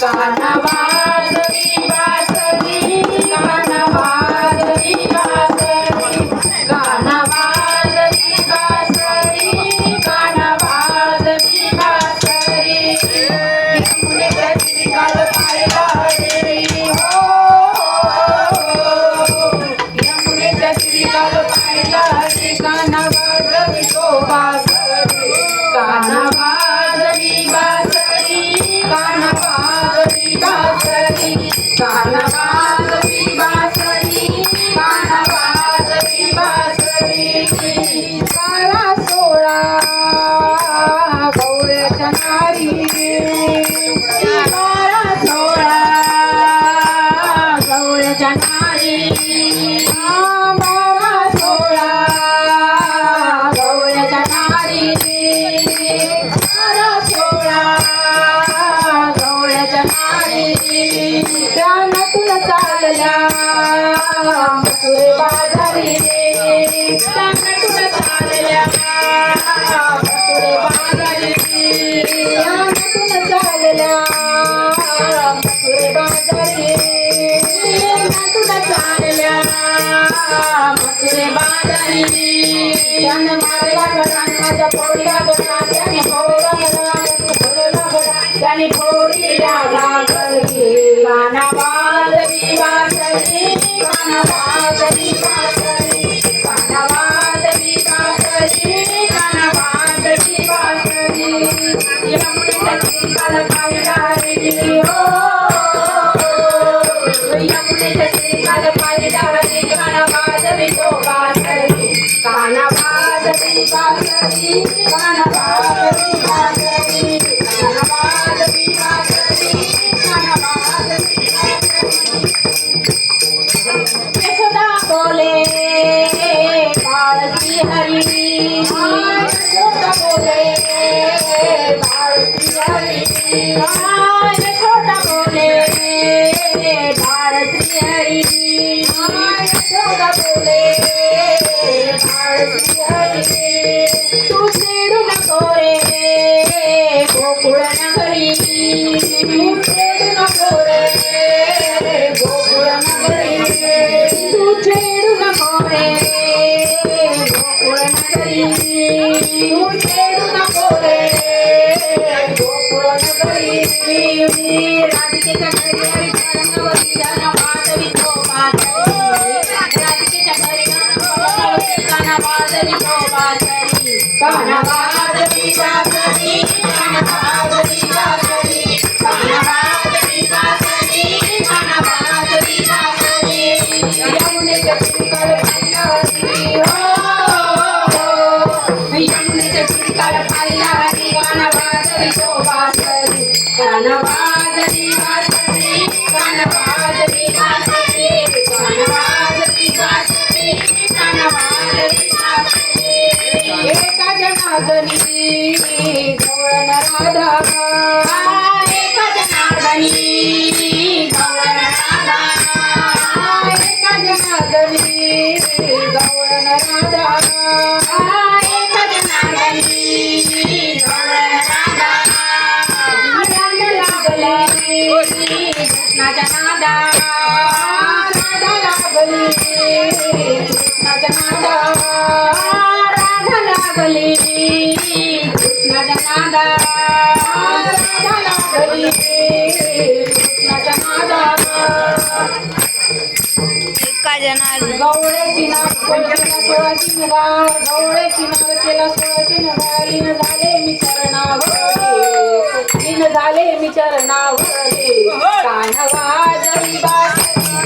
Carnaval. त्यानं तुला चालल्या मथुरे बाजारी त्यानं तुला चालल्या मथुरे बाजारी त्यानं चालल्या मथुरे बाजारी त्यानं चालल्या मथुरे बाजारी त्यानं मारला गडा माझ्या पोरीला गडा त्याने पोरला गडा त्याने पोरीला काना वाजवी वाजवी काना वाजवी वाजवी काना वाजवी वाजवी काना वाजवी वाजवी यमुनेच्या तिरकाल पाहिला हरी हो यमुनेच्या तिरकाल पाहिला हरी काना वाजवी तो वाजवी काना वाजवी वाजवी બોલે બાળસી હરી બોલે બાળસી હરી చేడున పోరే గోకుల నగరి చేడున పోరే గోకుల నగరి जनार्दनी गवळण राधा एका जनार्दनी. नादा राधा लागली. कृष्णाच्या नादा राधा लागली. कृष्णाच्या नादा राधा लागली. कृष्णाच्या नादा. गवळ्याची नाक केला सोळा शिंगार गवळ्याची नाक केला लीन झाले मी चरणावरे लीन झाले मी चरणावरे